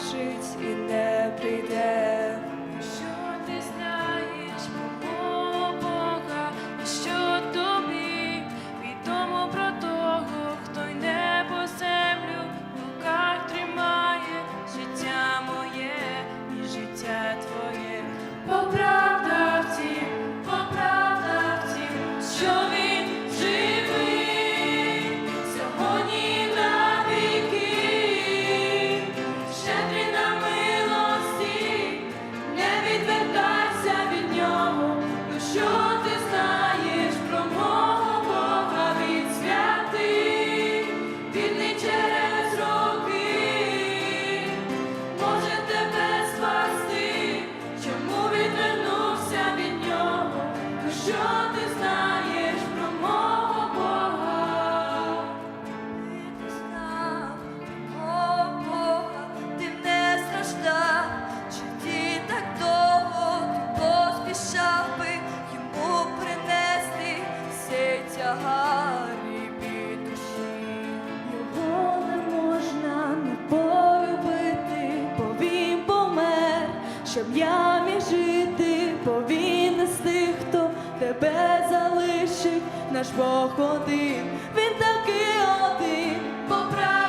бачить і я міг жити, повинен з тих, хто тебе залишить, наш Бог один, він такий один, по правді